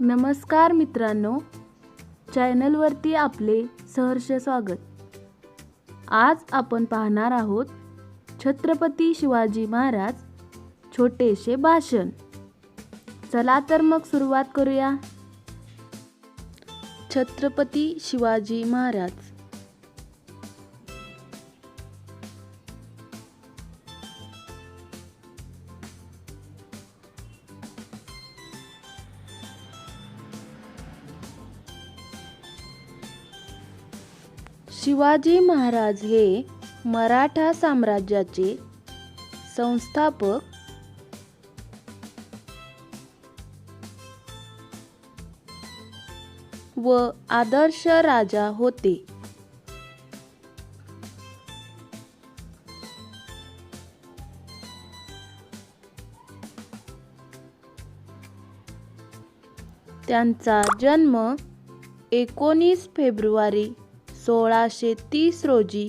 नमस्कार मित्रांनो चॅनलवरती आपले सहर्ष स्वागत. आज आपण पाहणार आहोत छत्रपती शिवाजी महाराज छोटेसे भाषण. चला तर मग सुरुवात करूया. छत्रपती शिवाजी महाराज शिवाजी महाराज हे मराठा साम्राज्याचे संस्थापक. व आदर्श राजा होते. त्यांचा जन्म एकोणीस फेब्रुवारी सोळाशे तीस रोजी.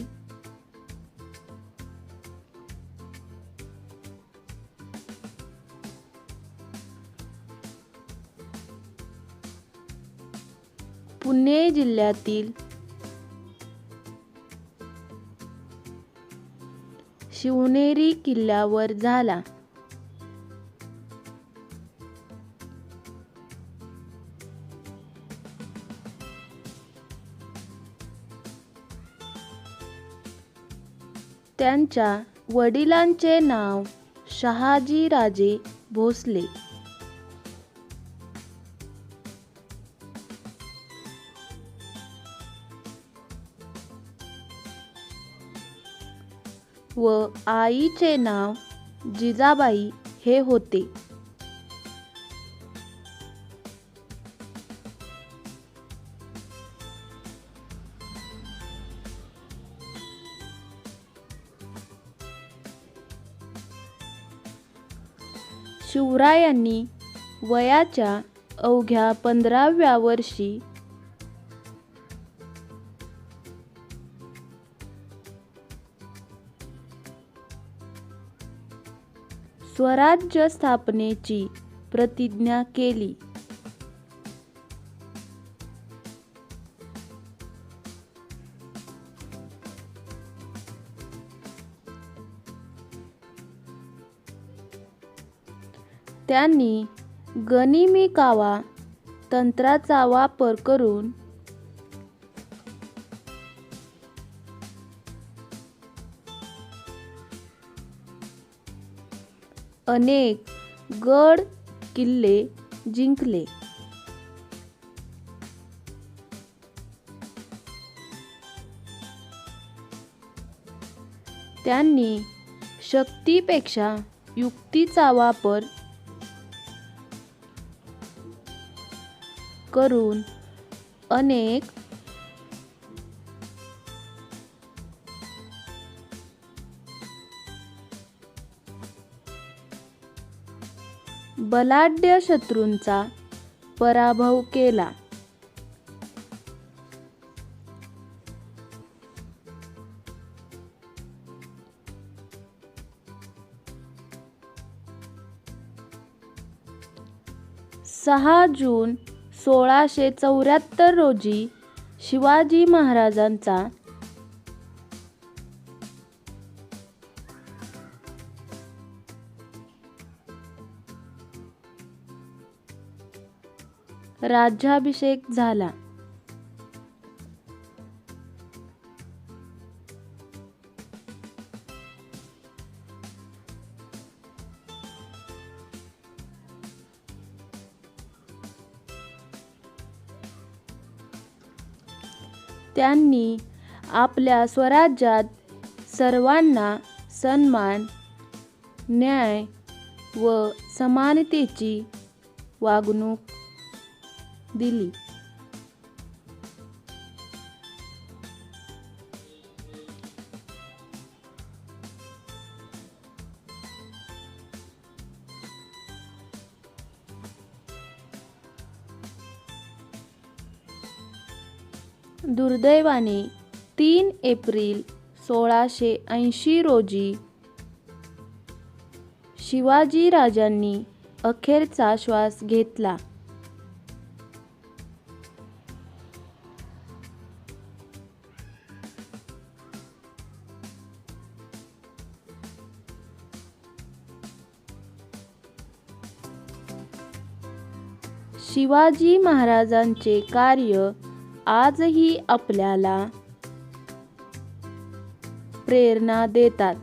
पुणे जिल्ह्यातील शिवनेरी किल्ल्यावर झाला. त्यांच्या वडिलांचे नाव शहाजीराजे भोसले. व आईचे नाव जिजाबाई हे होते. शिवरायांनी वयाच्या अवघ्या पंधराव्या वर्षी स्वराज्य स्थापनेची प्रतिज्ञा केली. त्यांनी गनिमी कावा तंत्राचा वापर करून अनेक गड किल्ले जिंकले. त्यांनी शक्तीपेक्षा युक्तीचा वापर करून अनेक बलाढ्य शत्रूंचा पराभव केला. सहा जून सोळाशे चौऱ्याहत्तर रोजी शिवाजी महाराजांचा राज्याभिषेक झाला. त्यांनी आपल्या स्वराज्यात सर्वांना सन्मान न्याय व समानतेची वागणूक दिली. दुर्दैवाने तीन एप्रिल सोळाशे ऐंशी रोजी शिवाजी राजांनी अखेरचा श्वास घेतला. शिवाजी महाराजांचे कार्य आजही आपल्याला प्रेरणा देतात.